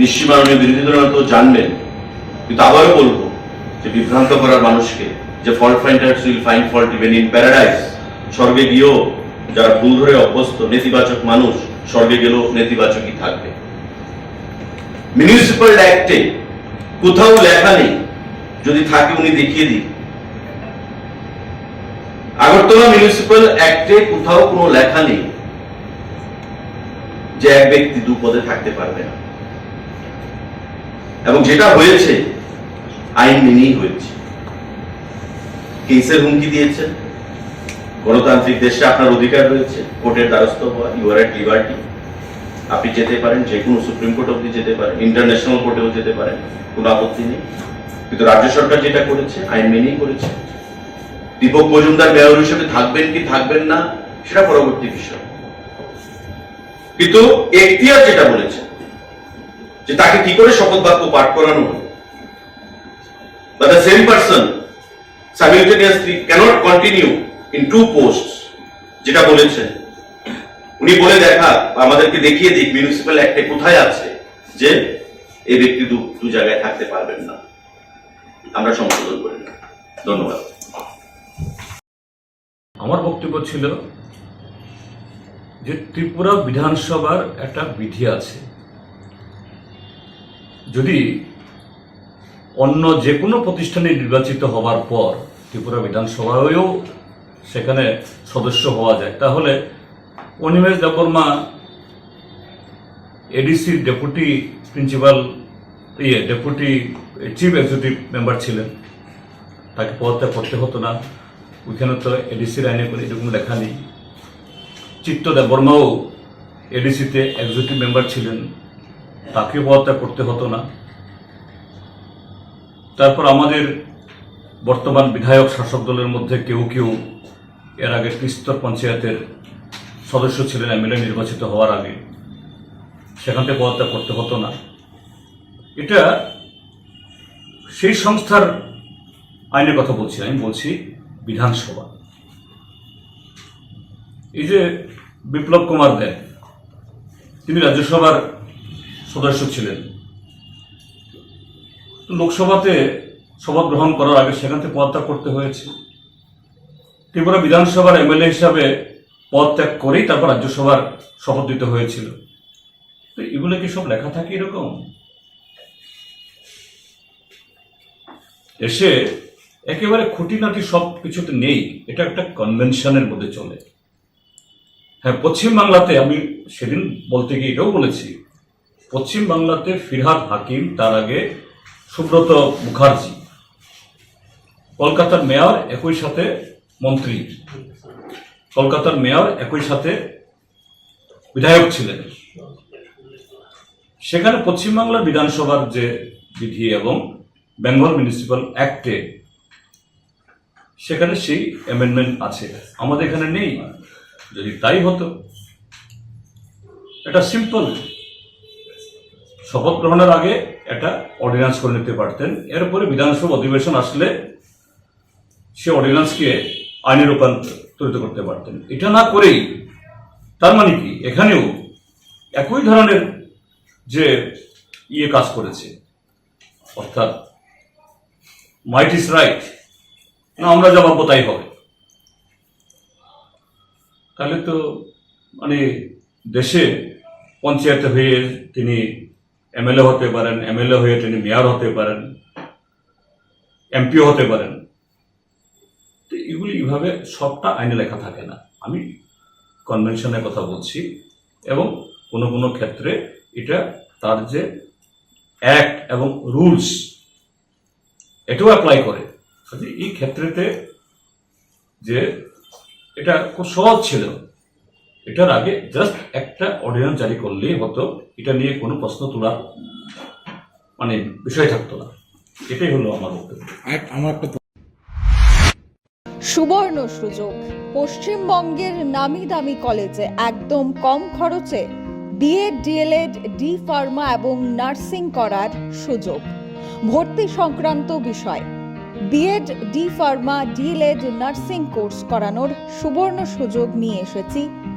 নিশ্চয় মাননীয় বিরোধী দল তো জানবেন কিন্তু আবারও বলব যে বিভ্রান্ত করার মানুষকে, যে fault finders will find fault even in paradise স্বর্গে গিয়েও যারা ভুল ধরে অভ্যস্ত, নেতিবাচক মানুষ, স্বর্গে গেলেও নেতিবাচকই থাকবে। মিউনিসিপ্যাল অ্যাক্টে কোথাও লেখা নেই, যদি থাকে উনি দেখিয়ে দিন। আগরতলা মিউনিসিপ্যাল অ্যাক্টে কোথাও কোনো লেখা নেই যে এক ব্যক্তি দু পদে থাকতে পারবে না। এবং যেটা হয়েছে, আইন মেনেই হয়েছে। কেসের হুমকি দিয়েছেন। গণতান্ত্রিক দেশে আপনার অধিকার রয়েছে। কোর্টের দ্বারস্থ হওয়া ইউ আর এট লিবার্টি আপনি যেতে পারেন যে কোনো সুপ্রিম কোর্ট অব্দি যেতে পারেন ইন্টারন্যাশনাল কোর্টেও যেতে পারেন, কোনো আপত্তি নেই। কিন্তু রাজ্য সরকার যেটা করেছে, আইন মেনেই করেছে। দীপক মজুমদার মেয়র হিসেবে থাকবেন কি থাকবেন না, সেটা পরবর্তী বিষয়। কিন্তু এখতিয়ার যেটা বলেছে যে তাকে কি করে শপথ বাক্য পাঠ করানো যেটা বলেছেন। উনি বলে দেখা, আমাদেরকে দেখিয়ে দিক মিউনিসিপ্যাল অ্যাক্টে কোথায় আছে যে এই ব্যক্তি দু জায়গায় থাকতে পারবেন না। আমরা সংশোধন করে নেব। ধন্যবাদ। আমার বক্তব্য ছিল যে ত্রিপুরা বিধানসভার একটা বিধি আছে যদি অন্য যে কোনো প্রতিষ্ঠানে নির্বাচিত হওয়ার পর ত্রিপুরা বিধানসভায়ও সেখানে সদস্য হওয়া যায়, তাহলে অনিমেষ দেববর্মা এডিসির ডেপুটি প্রিন্সিপাল ইয়ে ডেপুটি চিফ এক্সিকিউটিভ মেম্বার ছিলেন। তাকে পদত্যাগ করতে হতো না। ওইখানে তো এডিসির আইনে কোনো এরকম লেখা নেই। চিত্ত দেববর্মাও এডিসিতে এক্সিকিউটিভ মেম্বার ছিলেন। তাকেও পদত্যাগ করতে হতো না। তারপর আমাদের বর্তমান বিধায়ক শাসক দলের মধ্যে কেউ কেউ এর আগে ত্রিস্তর পঞ্চায়েতের সদস্য ছিলেন, এমএলএ নির্বাচিত হওয়ার আগে। সেখান থেকে পদত্যাগ করতে হতো না। এটা সেই সংস্থার আইনের কথা বলছি, আমি বলছি বিধানসভা। এই যে বিপ্লব কুমার দেব, তিনি রাজ্যসভার সদস্য ছিলেন। লোকসভাতে শপথ গ্রহণ করার আগে সেখান থেকে পদত্যাগ করতে হয়েছে। ত্রিপুরা বিধানসভার এমএলএ হিসাবে পদত্যাগ করেই তারপর রাজ্যসভার শপথ দিতে হয়েছিল। তো এগুলো কি সব লেখা থাকে এরকম? এসে একেবারে খুঁটিনাটি সব কিছুতে নেই। এটা একটা কনভেনশনের মধ্যে চলে। হ্যাঁ পশ্চিম বাংলাতে আমি সেদিন বলতে গিয়ে এটাও বলেছি পশ্চিম বাংলাতে ফিরহাদ হাকিম, তার আগে সুব্রত মুখার্জি। কলকাতার মেয়র একই সাথে মন্ত্রী। কলকাতার মেয়র একই সাথে বিধায়ক ছিলেন। সেখানে পশ্চিমবাংলার বিধানসভার যে বিধি এবং বেঙ্গল মিউনিসিপ্যাল অ্যাক্টে সেখানে সেই অ্যামেন্ডমেন্ট আছে। আমাদের এখানে নেই। যদি তাই হতো, এটা সিম্পল শপথ গ্রহণের আগে একটা অর্ডিন্যান্স করে নিতে পারতেন। এরপরে বিধানসভা অধিবেশন আসলে সে অর্ডিন্যান্সকে আইনে রূপান্তরিত করতে পারতেন। এটা না করেই তার মানে কি? এখানেও একই ধরনের যে ইয়ে কাজ করেছে, অর্থাৎ মাইট ইস রাইট না আমরা যা ভাববো তাই হবে। তাহলে তো মানে দেশে পঞ্চায়েত হয়ে তিনি এমএলএ হতে পারেন এমএলএ হয়ে তিনি মেয়র হতে পারেন এমপিও হতে পারেন। তো এগুলি এইভাবে সবটা আইনে লেখা থাকে না। আমি কনভেনশনের কথা বলছি এবং কোনো কোনো ক্ষেত্রে এটা তার যে অ্যাক্ট এবং রুলস এটাও অ্যাপ্লাই করে। কাজে এই ক্ষেত্রেতে যে এটা খুব সহজ ছিল। এটার আগে জাস্ট একটা অর্ডিন্যান্স জারি করলেই হতো এটা নিয়ে কোনো প্রশ্ন তোলার মানে বিষয় থাকতো না। এটাই হলো আমার বক্তব্য। আমার একটা সুবর্ণ সুযোগ। পশ্চিমবঙ্গের নামি দামি কলেজে একদম কম খরচে B Ed D El Ed D pharma এবং নার্সিং করার সুযোগ। ভর্তি সংক্রান্ত বিষয়। B Ed D pharma D El Ed nursing course করানোর সুবর্ণ সুযোগ নিয়ে এসেছি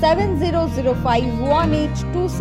70051827.